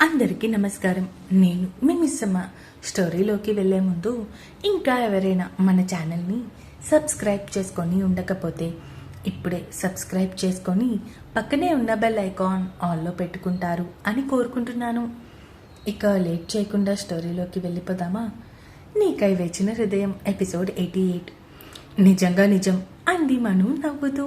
అందరికీ నమస్కారం. నేను మీ మిస్సమ్మ. స్టోరీలోకి వెళ్ళే ముందు ఇంకా ఎవరైనా మన ఛానల్ని సబ్స్క్రైబ్ చేసుకొని ఉండకపోతే ఇప్పుడే సబ్స్క్రైబ్ చేసుకొని పక్కనే ఉన్న బెల్ ఐకాన్ ఆల్లో పెట్టుకుంటారు అని కోరుకుంటున్నాను. ఇక లేట్ చేయకుండా స్టోరీలోకి వెళ్ళిపోదామా? నీకై వేచిన హృదయం ఎపిసోడ్ ఎయిటీ ఎయిట్. నిజంగా నిజం అంది మను నవ్వుతూ.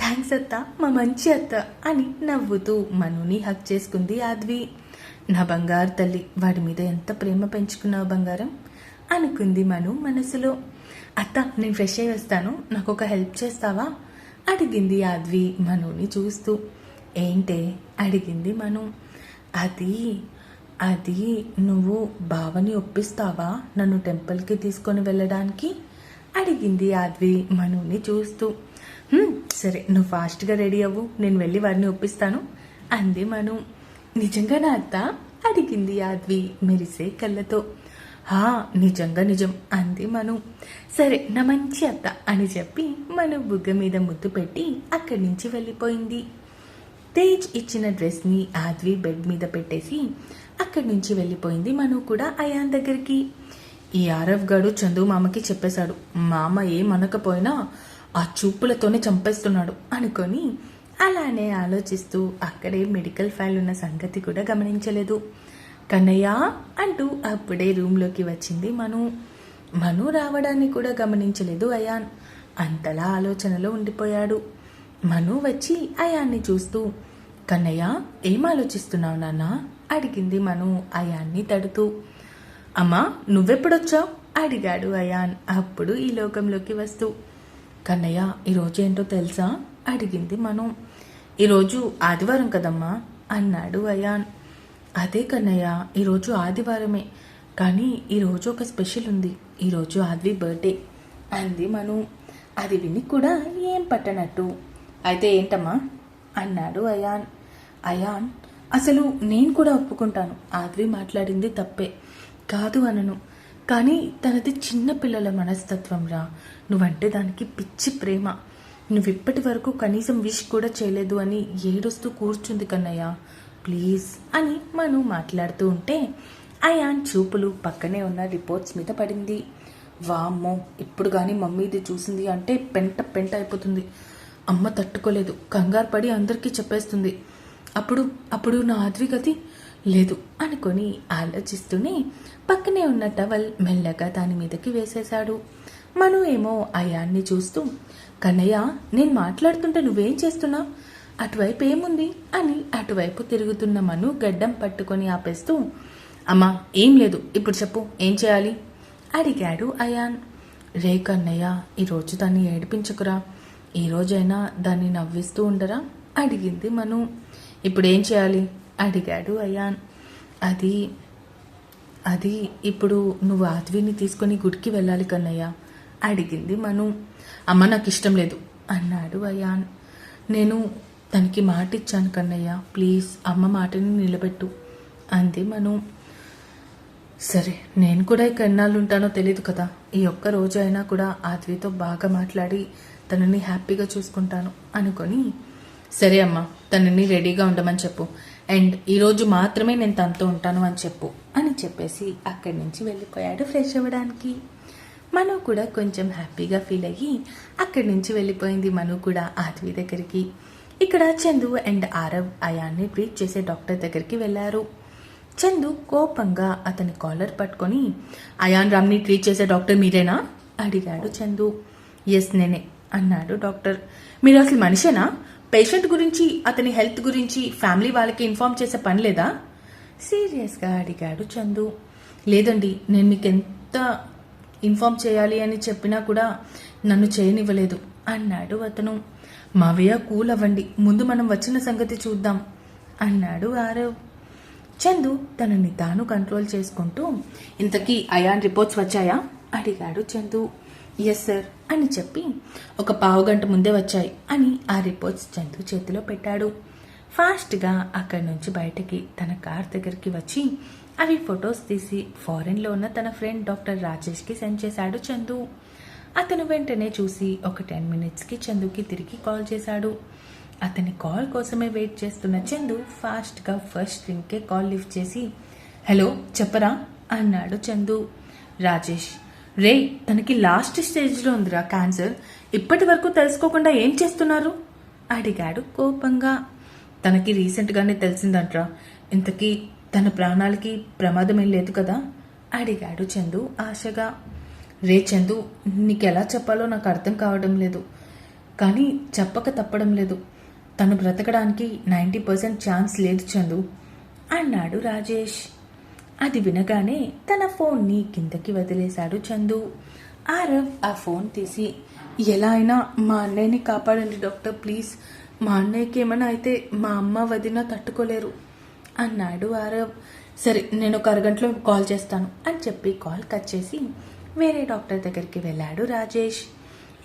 థ్యాంక్స్ అత్త మా మంచి అత్త అని నవ్వుతూ మనుని హక్ చేసుకుంది ఆద్వి. నా బంగారు తల్లి వాడి మీద ఎంత ప్రేమ పెంచుకున్నావు బంగారం? అనుకుంది మను మనసులో. అత్త నేను ఫ్రెష్ అయ్యి వస్తాను. నాకు ఒక హెల్ప్ చేస్తావా? అడిగింది యాద్వి మనుని చూస్తూ. ఏంటే? అడిగింది మను. అది అది నువ్వు బావని ఒప్పిస్తావా నన్ను టెంపుల్కి తీసుకొని వెళ్ళడానికి? అడిగింది యాద్వి మనుని చూస్తూ. సరే నువ్వు ఫాస్ట్గా రెడీ అవ్వు. నేను వెళ్ళి వారిని ఒప్పిస్తాను అంది మను. నిజంగా నా అత్త? అడిగింది ఆద్వి మెరిసే కళ్ళతో. హా నిజంగా నిజం అంది మను. సరే నా మంచి అత్త అని చెప్పి మను బుగ్గ మీద ముద్దు పెట్టి అక్కడి నుంచి వెళ్ళిపోయింది. తేజ్ ఇచ్చిన డ్రెస్ని ఆద్వి బెడ్ మీద పెట్టేసి అక్కడి నుంచి వెళ్ళిపోయింది మను కూడా అయాన్ దగ్గరికి. ఈ ఆరవ్ గడు చందు మామకి చెప్పేశాడు మామ ఏమనకపోయినా ఆ చూపులతోనే చంపేస్తున్నాడు అనుకొని అలానే ఆలోచిస్తూ అక్కడే మెడికల్ ఫైల్ ఉన్న సంగతి కూడా గమనించలేదు. కన్నయ్య అంటూ అప్పుడే రూమ్లోకి వచ్చింది మను. మను రావడాన్ని కూడా గమనించలేదు అయాన్. అంతలా ఆలోచనలో ఉండిపోయాడు. మను వచ్చి అయాన్ని చూస్తూ కన్నయ్య ఏం ఆలోచిస్తున్నావు నాన్న? అడిగింది మను అయాన్ని తడుతూ. అమ్మా నువ్వెప్పుడొచ్చావు? అడిగాడు అయాన్ అప్పుడు ఈ లోకంలోకి వస్తూ. కన్నయ్య ఈరోజు ఏంటో తెలుసా? అడిగింది మను. ఈరోజు ఆదివారం కదమ్మా? అన్నాడు అయాన్. అదే కన్నయ్య ఈరోజు ఆదివారమే. కానీ ఈరోజు ఒక స్పెషల్ ఉంది. ఈరోజు ఆద్వి బర్త్డే. అంది మను. అది విని కూడా ఏం పట్టనట్టు. అయితే ఏంటమ్మా? అన్నాడు అయాన్. అయాన్ అసలు నేను కూడా ఒప్పుకుంటాను. ఆద్వి మాట్లాడింది తప్పే. కాదు అనను. కానీ తనది చిన్న పిల్లల మనస్తత్వం రా. నువ్వంటే దానికి పిచ్చి ప్రేమ. నువ్వు ఇప్పటి వరకు కనీసం విష్ కూడా చేయలేదు అని ఏడుస్తూ కూర్చుంది కన్నయ్య. ప్లీజ్ అని మను మాట్లాడుతూ ఉంటే అయాన్ చూపులు పక్కనే ఉన్న రిపోర్ట్స్ మీద పడింది. వామ్మో ఇప్పుడు కానీ మమ్మీది చూసింది అంటే పెంట పెంట అయిపోతుంది. అమ్మ తట్టుకోలేదు కంగారు పడి అందరికీ చెప్పేస్తుంది. అప్పుడు అప్పుడు నా ఆద్వి గది లేదు అనుకొని ఆలోచిస్తూనే పక్కనే ఉన్న టవల్ మెల్లగా దాని మీదకి వేసేశాడు. మను ఏమో అయాన్ని చూస్తూ కన్నయ్య నేను మాట్లాడుతుంటే నువ్వేం చేస్తున్నావు అటువైపు ఏముంది? అని అటువైపు తిరుగుతున్న మను గడ్డం పట్టుకొని ఆపేస్తూ అమ్మా ఏం లేదు ఇప్పుడు చెప్పు ఏం చేయాలి? అడిగాడు అయాన్. రే కన్నయ్య ఈరోజు దాన్ని ఏడిపించకురా. ఈ రోజైనా దాన్ని నవ్విస్తూ ఉండరా? అడిగింది మను. ఇప్పుడు ఏం చేయాలి? అడిగాడు అయాన్. అది అది ఇప్పుడు నువ్వు ఆద్విని తీసుకొని గుడికి వెళ్ళాలి కన్నయ్య. అడిగింది మను. అమ్మ నాకు ఇష్టం లేదు. అన్నాడు అయాన్. నేను తనకి మాట ఇచ్చాను కన్నయ్య. ప్లీజ్ అమ్మ మాటని నిలబెట్టు. అంది మను. సరే నేను కూడా ఇక ఎన్నాళ్ళు ఉంటానో తెలియదు కదా. ఈ ఒక్క రోజు అయినా కూడా ఆద్వితో బాగా మాట్లాడి తనని హ్యాపీగా చూసుకుంటాను అనుకొని సరే అమ్మా తనని రెడీగా ఉండమని చెప్పు. అండ్ ఈరోజు మాత్రమే నేను తనతో ఉంటాను అని చెప్పు అని చెప్పేసి అక్కడి నుంచి వెళ్ళిపోయాడు ఫ్రెష్ అవ్వడానికి. మను కూడా కొంచెం హ్యాపీగా ఫీల్ అయ్యి అక్కడి నుంచి వెళ్ళిపోయింది మను కూడా ఆద్వి దగ్గరికి. ఇక్కడ చందు అండ్ ఆరవ్ అయాన్ని ట్రీట్ చేసే డాక్టర్ దగ్గరికి వెళ్ళారు. చందు కోపంగా అతని కాలర్ పట్టుకొని అయాన్ రామ్ని ట్రీట్ చేసే డాక్టర్ మీరేనా? అడిగాడు చందు. ఎస్ నేనే అన్నాడు డాక్టర్. మీరు అసలు మనిషేనా? పేషెంట్ గురించి అతని హెల్త్ గురించి ఫ్యామిలీ వాళ్ళకి ఇన్ఫార్మ్ చేసే పని లేదా? సీరియస్గా అడిగాడు చందు. లేదండి నేను మీకు ఎంత ఇన్ఫార్మ్ చేయాలి అని చెప్పినా కూడా నన్ను చేయనివ్వలేదు అన్నాడు అతను. మావయ్య కూల్ అవ్వండి. ముందు మనం వచ్చిన సంగతి చూద్దాం అన్నాడు ఆరవ్. చందు తనని తాను కంట్రోల్ చేసుకుంటూ ఇంతకీ అయాన్ రిపోర్ట్స్ వచ్చాయా? అడిగాడు చందు. ఎస్ సార్ అని చెప్పి ఒక పావు గంట ముందే వచ్చాయి అని ఆ రిపోర్ట్స్ చందు చేతిలో పెట్టాడు. ఫాస్ట్గా అక్కడి నుంచి బయటకి తన కార్ దగ్గరికి వచ్చి అవి ఫొటోస్ తీసి ఫారెన్లో ఉన్న తన ఫ్రెండ్ డాక్టర్ రాజేష్కి సెండ్ చేశాడు చందు. అతను వెంటనే చూసి ఒక టెన్ మినిట్స్కి చందుకి తిరిగి కాల్ చేశాడు. అతని కాల్ కోసమే వెయిట్ చేస్తున్న చందు ఫాస్ట్గా ఫస్ట్ రింగ్కే కాల్ లిఫ్ట్ చేసి హలో చెప్పరా? అన్నాడు చందు. రాజేష్ రే తనకి లాస్ట్ స్టేజ్లో ఉందిరా క్యాన్సర్. ఇప్పటి వరకు తెలుసుకోకుండా ఏం చేస్తున్నారు? అడిగాడు కోపంగా. తనకి రీసెంట్గానే తెలిసిందంట్రా. ఇంతకీ తన ప్రాణాలకి ప్రమాదమేం లేదు కదా? అడిగాడు చందు ఆశగా. రే చందు నీకెలా చెప్పాలో నాకు అర్థం కావడం లేదు. కానీ చెప్పక తప్పడం లేదు. తను బ్రతకడానికి నైంటీ పర్సెంట్ ఛాన్స్ లేదు చందు అన్నాడు రాజేష్. అది వినగానే తన ఫోన్ని కిందకి వదిలేశాడు చందు. ఆరవ్ ఆ ఫోన్ తీసి ఎలా అయినా మా అన్నయ్యని కాపాడండి డాక్టర్ ప్లీజ్. మా అన్నయ్యకి ఏమైనా అయితే మా అమ్మ వదిన తట్టుకోలేరు. అన్నాడు ఆరవ్ సరే నేను ఒక అరగంటలో కాల్ చేస్తాను అని చెప్పి కాల్ కట్ చేసి వేరే డాక్టర్ దగ్గరికి వెళ్ళాడు రాజేష్.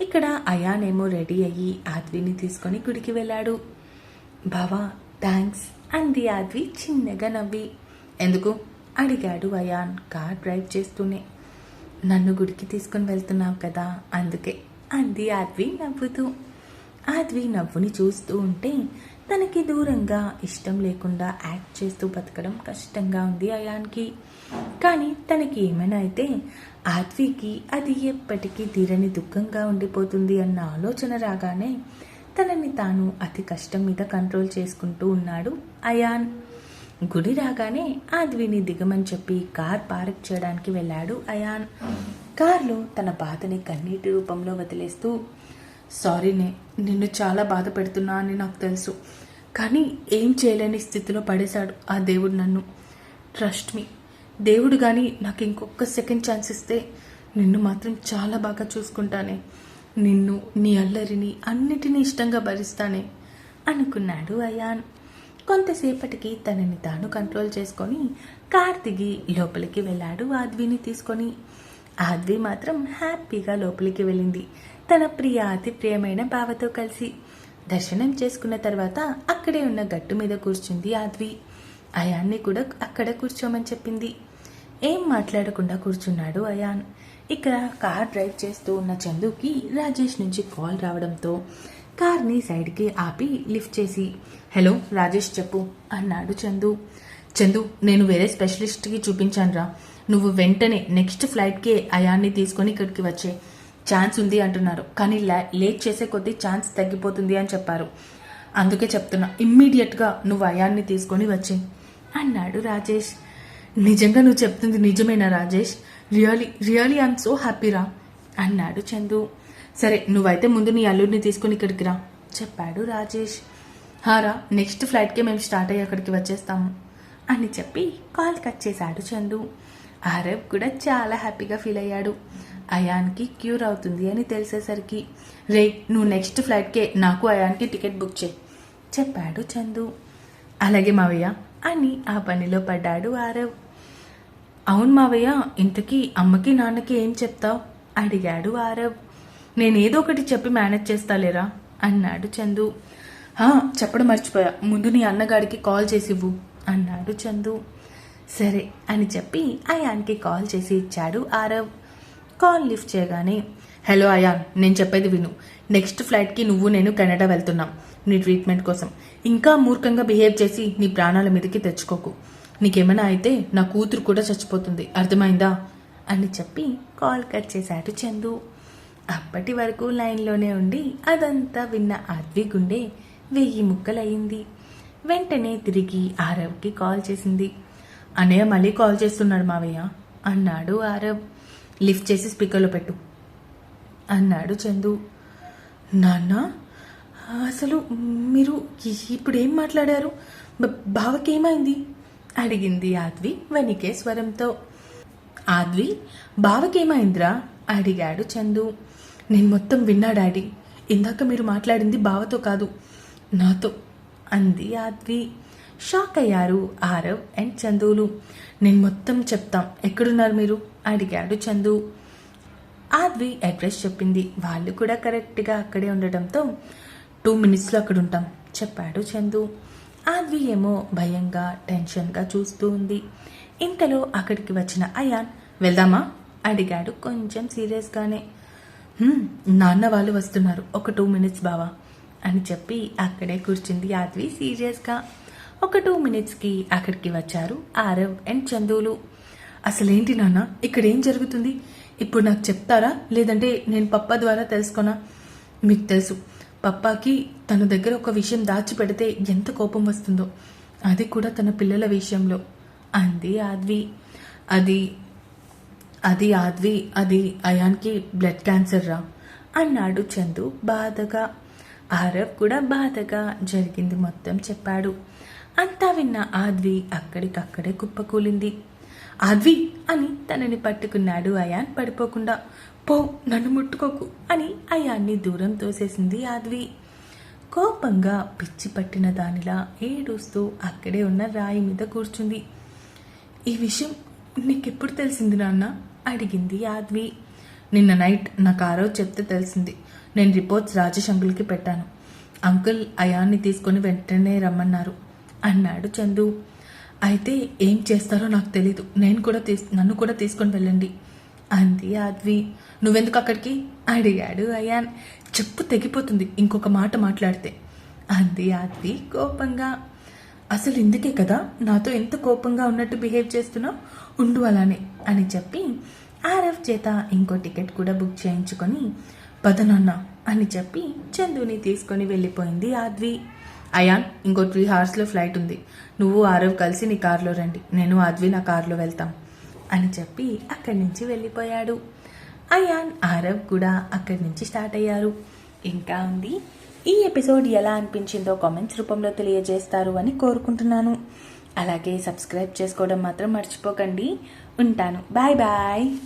ఇక్కడ అయానేమో రెడీ అయ్యి ఆద్విని తీసుకొని గుడికి వెళ్ళాడు. బావా థ్యాంక్స్ అంది ఆద్వి చిన్నగా నవ్వి. ఎందుకు? అడిగాడు అయాన్ కార్ డ్రైవ్ చేస్తూనే. నన్ను గుడికి తీసుకొని వెళ్తున్నావు కదా అందుకే అంది ఆద్వి నవ్వుతూ. ఆద్వి నవ్వుని చూస్తూ ఉంటే తనకి దూరంగా ఇష్టం లేకుండా యాక్ట్ చేస్తూ బతకడం కష్టంగా ఉంది అయాన్కి. కానీ తనకి ఏమైనా అయితే ఆద్వికి అది ఎప్పటికీ తీరని దుఃఖంగా ఉండిపోతుంది అన్న ఆలోచన రాగానే తనని తాను అతి కష్టం మీద కంట్రోల్ చేసుకుంటూ ఉన్నాడు అయాన్. గుడి రాగానే ఆద్విని దిగమని చెప్పి కార్ పార్క్ చేయడానికి వెళ్ళాడు అయాన్. కార్లో తన బాధని కన్నీటి రూపంలో వదిలేస్తూ సారీనే నిన్ను చాలా బాధ పెడుతున్నా అని నాకు తెలుసు. కానీ ఏం చేయలేని స్థితిలో పడేశాడు ఆ దేవుడు నన్ను. Trust me. దేవుడు కానీ నాకు ఇంకొక సెకండ్ ఛాన్స్ ఇస్తే నిన్ను మాత్రం చాలా బాగా చూసుకుంటానే. నిన్ను నీ అల్లరిని అన్నిటినీ ఇష్టంగా భరిస్తానే అనుకున్నాడు అయాన్. కొంతసేపటికి తనని తాను కంట్రోల్ చేసుకొని కార్ దిగి లోపలికి వెళ్ళాడు. ఆద్విని తీసుకొని ఆద్వి మాత్రం హ్యాపీగా లోపలికి వెళ్ళింది. తన ప్రియ అతి ప్రియమైన బావతో కలిసి. దర్శనం చేసుకున్న తర్వాత అక్కడే ఉన్న గట్టు మీద కూర్చుంది ఆద్వి. అయాన్ని కూడా అక్కడ కూర్చోమని చెప్పింది. ఏం మాట్లాడకుండా కూర్చున్నాడు అయాన్. ఇక్కడ కార్ డ్రైవ్ చేస్తూ ఉన్న చందుకి రాజేష్ నుంచి కాల్ రావడంతో కార్ని సైడ్కి ఆపి లిఫ్ట్ చేసి హలో రాజేష్ చెప్పు అన్నాడు చందు. చందు నేను వేరే స్పెషలిస్ట్కి చూపించానురా. నువ్వు వెంటనే నెక్స్ట్ ఫ్లైట్కే అయాన్ని తీసుకొని ఇక్కడికి వచ్చే ఛాన్స్ ఉంది అంటున్నారు. కానీ లేట్ చేసే కొద్దీ ఛాన్స్ తగ్గిపోతుంది అని చెప్పారు. అందుకే చెప్తున్నా ఇమ్మీడియట్గా నువ్వు అయాన్ని తీసుకొని వచ్చే. అన్నాడు రాజేష్. నిజంగా నువ్వు చెప్తుంది నిజమేనా Rajesh? Really really I'm so హ్యాపీరా అన్నాడు చందు. సరే నువ్వైతే ముందు నీ అల్లుడిని తీసుకొని ఇక్కడికి రా చెప్పాడు రాజేష్. హారా నెక్స్ట్ ఫ్లైట్కే మేము స్టార్ట్ అయ్యి అక్కడికి వచ్చేస్తాము అని చెప్పి కాల్ కట్ చేశాడు చందు. ఆరవ్ కూడా చాలా హ్యాపీగా ఫీల్ అయ్యాడు. అయాన్కి క్యూర్ అవుతుంది అని తెలిసేసరికి రే నువ్వు నెక్స్ట్ ఫ్లైట్కే నాకు అయాన్కి టికెట్ బుక్ చేయి చెప్పాడు చందు. అలాగే మావయ్య అని ఆ పనిలో పడ్డాడు ఆరవ్ అవును మావయ్య ఇంతకీ అమ్మకి నాన్నకి ఏం చెప్తావు? అడిగాడు ఆరవ్ నేనేదో ఒకటి చెప్పి మేనేజ్ చేస్తాలేరా? అన్నాడు చందు. చెప్పడం మర్చిపోయా. ముందు నీ అన్నగాడికి కాల్ చేసి ఇవ్వు అన్నాడు చందు. సరే అని చెప్పి అయాన్కి కాల్ చేసి ఇచ్చాడు ఆరవ్. కాల్ లిఫ్ట్ చేయగానే హలో అయాన్ నేను చెప్పేది విను. నెక్స్ట్ ఫ్లైట్కి నువ్వు నేను కెనడా వెళ్తున్నాం. నీ ట్రీట్మెంట్ కోసం. ఇంకా మూర్ఖంగా బిహేవ్ చేసి నీ ప్రాణాల మీదకి తెచ్చుకోకు. నీకేమైనా అయితే నా కూతురు కూడా చచ్చిపోతుంది. అర్థమైందా? అని చెప్పి కాల్ కట్ చేశాడు చందు. అప్పటి వరకు లైన్లోనే ఉండి అదంతా విన్న ఆద్వి గుండె వెయ్యి ముక్కలయ్యింది. వెంటనే తిరిగి ఆరవ్కి కాల్ చేసింది. అన్నయ్య మళ్ళీ కాల్ చేస్తున్నాడు మావయ్య. అన్నాడు ఆరవ్ లిఫ్ట్ చేసి స్పీకర్లో పెట్టు. అన్నాడు చందు. నాన్న అసలు మీరు ఇప్పుడు ఏం మాట్లాడారు బావకేమైంది? అడిగింది ఆద్వి వణికే స్వరంతో ఆద్వి బావకేమైందిరా? అడిగాడు చందు. నేను మొత్తం విన్నా డాడీ. ఇందాక మీరు మాట్లాడింది బావతో కాదు నాతో అంది ఆద్వి. షాక్ అయ్యారు ఆరవ్ అండ్ చందులు. నేను మొత్తం చెప్తాం. ఎక్కడున్నారు మీరు? అడిగాడు చందు. ఆద్వి అడ్రస్ చెప్పింది. వాళ్ళు కూడా కరెక్ట్గా అక్కడే ఉండటంతో టూ మినిట్స్లో అక్కడ ఉంటాం చెప్పాడు చందు. ఆద్వి ఏమో భయంగా టెన్షన్గా చూస్తూ ఉంది. ఇంతలో అక్కడికి వచ్చిన అయాన్ వెళ్దామా? అడిగాడు కొంచెం సీరియస్గానే. నాన్న వాళ్ళు వస్తున్నారు. ఒక టూ మినిట్స్ బావా అని చెప్పి అక్కడే కూర్చుంది ఆద్వి సీరియస్గా. ఒక టూ మినిట్స్కి అక్కడికి వచ్చారు ఆరవ్ అండ్ చందువులు అసలేంటి నాన్న ఇక్కడ ఏం జరుగుతుంది? ఇప్పుడు నాకు చెప్తారా? లేదంటే నేను పప్ప ద్వారా తెలుసుకున్నా? మీకు తెలుసు పప్పాకి తన దగ్గర ఒక విషయం దాచిపెడితే ఎంత కోపం వస్తుందో. అది కూడా తన పిల్లల విషయంలో. అంది ఆద్వి. అది అది ఆద్వి అది అయాన్కి బ్లడ్ క్యాన్సర్ రా అన్నాడు చందు బాధగా. ఆరవ్ కూడా బాధగా జరిగింది మొత్తం చెప్పాడు. అంతా విన్న ఆద్వి అక్కడికక్కడే కుప్పకూలింది. ఆద్వి అని తనని పట్టుకున్నాడు అయాన్ పడిపోకుండా. పో నన్ను ముట్టుకోకు అని అయాన్ని దూరం తోసేసింది ఆద్వి. కోపంగా పిచ్చి పట్టిన దానిలా ఏడుస్తూ అక్కడే ఉన్న రాయి మీద కూర్చుంది. ఈ విషయం నీకెప్పుడు తెలిసింది నాన్న? అడిగింది ఆద్వి. నిన్న నైట్ నాకు ఆ రోజు చెప్తే తెలిసింది. నేను రిపోర్ట్స్ రాజేష్ అంకుల్కి పెట్టాను. అంకుల్ అయాన్ని తీసుకొని వెంటనే రమ్మన్నారు. అన్నాడు చందు. అయితే ఏం చేస్తారో నాకు తెలీదు. నేను కూడా తీసు నన్ను కూడా తీసుకొని వెళ్ళండి అంది ఆద్వి. నువ్వెందుకు అక్కడికి? అడిగాడు అయాన్. చెప్పు తెగిపోతుంది ఇంకొక మాట మాట్లాడితే అంది ఆద్వి కోపంగా. అసలు ఇందుకే కదా నాతో ఎంత కోపంగా ఉన్నట్టు బిహేవ్ చేస్తున్నావు? ఉండు అలానే అని చెప్పి ఆర్ఎఫ్ చేత ఇంకో టికెట్ కూడా బుక్ చేయించుకొని పదనన్న అని చెప్పి చందుని తీసుకొని వెళ్ళిపోయింది ఆద్వి. అయాన్ ఇంకో త్రీ అవర్స్లో ఫ్లైట్ ఉంది. నువ్వు ఆరవ్ కలిసి నీ కార్లో రండి. నేను ఆద్వి నా కారులో వెళ్తాం. అని చెప్పి అక్కడి నుంచి వెళ్ళిపోయాడు. అయాన్ ఆరవ్ కూడా అక్కడి నుంచి స్టార్ట్ అయ్యారు. ఇంకా ఉంది. ఈ ఎపిసోడ్ ఎలా అనిపించిందో కామెంట్స్ రూపంలో తెలియజేస్తారు అని కోరుకుంటున్నాను. అలాగే సబ్స్క్రైబ్ చేసుకోవడం మాత్రం మర్చిపోకండి. ఉంటాను. Bye bye